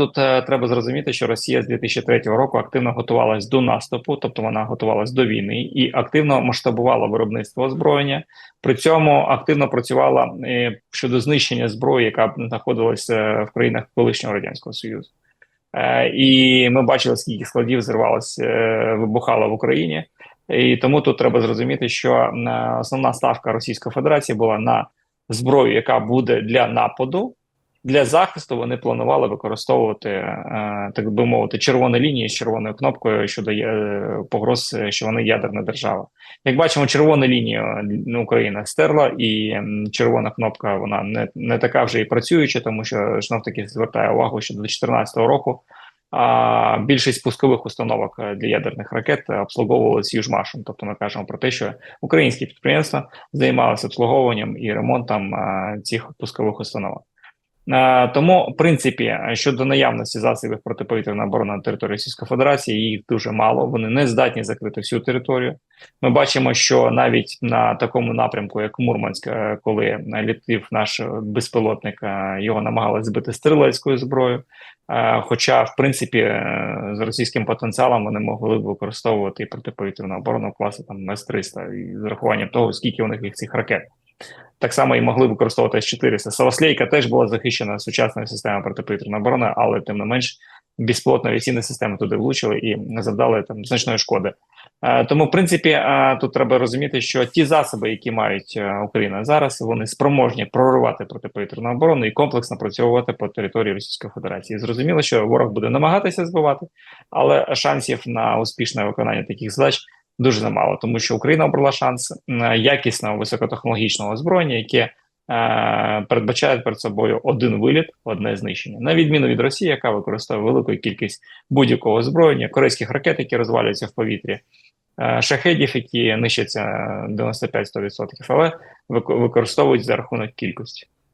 тут е, треба зрозуміти, що Росія з 2003 року активно готувалась до наступу, тобто вона готувалась до війни і активно масштабувала виробництво озброєння. При цьому активно працювала е, щодо знищення зброї, яка знаходилася в країнах колишнього радянського союзу. Е, і ми бачили, скільки складів зривалось, е, вибухало в Україні. І тому тут треба зрозуміти, що е, основна ставка Російської Федерації була на зброю, яка буде для нападу. Для захисту вони планували використовувати, е, так би мовити, червоні лінії з червоною кнопкою щодо е, погроз, е, що вони ядерна держава. Як бачимо, червону лінію е, Україна стерла, і червона кнопка вона не, не така вже і працююча, тому що знов таки звертає увагу, що до 2014 року а, більшість пускових установок для ядерних ракет обслуговувалися Южмашем. Тобто ми кажемо про те, що українські підприємства займалися обслуговуванням і ремонтом а, цих пускових установок. Е, Тому, в принципі, щодо наявності засобів протиповітряної оборони на території Російської Федерації, їх дуже мало. Вони не здатні закрити всю територію. Ми бачимо, що навіть на такому напрямку, як Мурманськ, е, коли літив наш безпілотник, е, його намагалися збити стрілецькою зброєю. Е, Хоча, в принципі, е, з російським потенціалом вони могли б використовувати і протиповітряну оборону класу там С-300, і з урахуванням того, скільки у них їх цих ракет. Так само і могли використовувати С-400. Салослейка теж була захищена сучасною системою протиповітряної оборони, але тим не менш безпілотно авіаційні системи туди влучили і завдали там значної шкоди. Е, Тому, в принципі, е, тут треба розуміти, що ті засоби, які мають е, Україна зараз, вони спроможні проривати протиповітряну оборону і комплексно працювати по території Російської Федерації. Зрозуміло, що ворог буде намагатися збивати, але шансів на успішне виконання таких задач дуже немало, тому що Україна обрала шанс е, якісного високотехнологічного озброєння, яке е, передбачає перед собою один виліт, одне знищення, на відміну від Росії, яка використовує велику кількість будь-якого озброєння, корейських ракет, які розвалюються в повітрі. е, Шахедів, які нищаться 95-100%, але використовують за рахунок кількості.